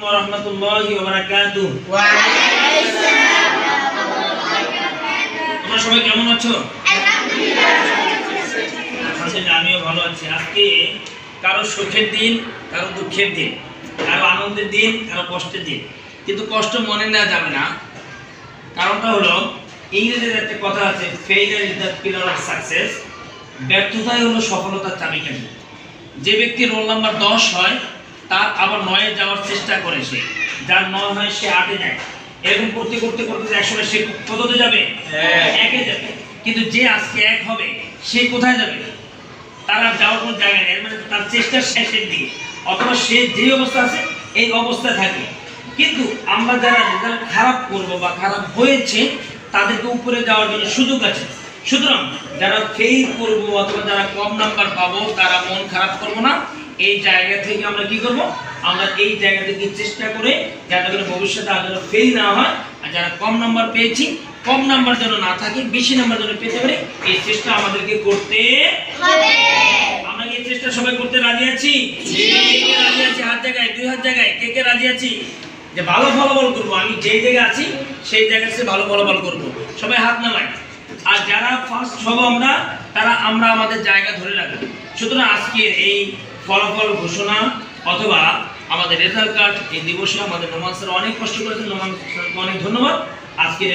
কষ্টের কিন্তু কষ্ট মনে নেওয়া যাবে না। কারণটা হলো, ইংরেজির একটা কথা আছে ব্যর্থতাই হলো সফলতার চাবিকাঠি। যে ব্যক্তি রোল নাম্বার দশ হয় তার আবার নয়ে যাওয়ার চেষ্টা করে সে। যার নয় হয় সে আটে যায় এরকম করতে করতে করতে একসময় সে কততে যাবে? একে যাবে। কিন্তু যে আজকে এক হবে সে কোথায় যাবে? তারা যাওয়ার কোনো জায়গা নেই। মানে তার চেষ্টা শেষের দিকে। অথবা সে যে অবস্থা আছে এই অবস্থায় থাকে। কিন্তু আমরা যারা রেজাল্ট খারাপ করব বা খারাপ হয়েছে তাদেরকে উপরে যাওয়ার জন্য সুযোগ আছে। সুতরাং যারা ফেল করব অথবা যারা কম নাম্বার পাবো তারা মন খারাপ করব না। এই জায়গা থেকে আমরা কি করব? আমরা এই জায়গা থেকে চেষ্টা করে যাতে করে ভবিষ্যতে আর যেন ফেল না হয় আর যারা কম নাম্বার পেয়েছি কম নাম্বার যেন না থাকে বেশি নাম্বার যেন পেতে পারি এই চেষ্টা আমাদেরকে করতে হবে। আমরা এই চেষ্টা সবাই করতে রাজি আছি? রাজি আছি হাত জায়গায় দুই হাত জায়গায় কে কে রাজি আছি? যে ভালো ফলাফল করব আমি যেই জায়গায় আছি সেই জায়গায় সে ভালো ফলাফল করব। সবাই হাত নামাই আর যারা ফার্স্ট হব আমরা তারা আমরা আমাদের জায়গা ধরে রাখব। সুতরাং আজকের এই ফলাফল ঘোষণা অথবা আমাদের রেজাল্ট কার্ড এই দিবসে আমাদের নোমান স্যার অনেক কষ্ট করেছেন নোমান অনেক ধন্যবাদ। আজকের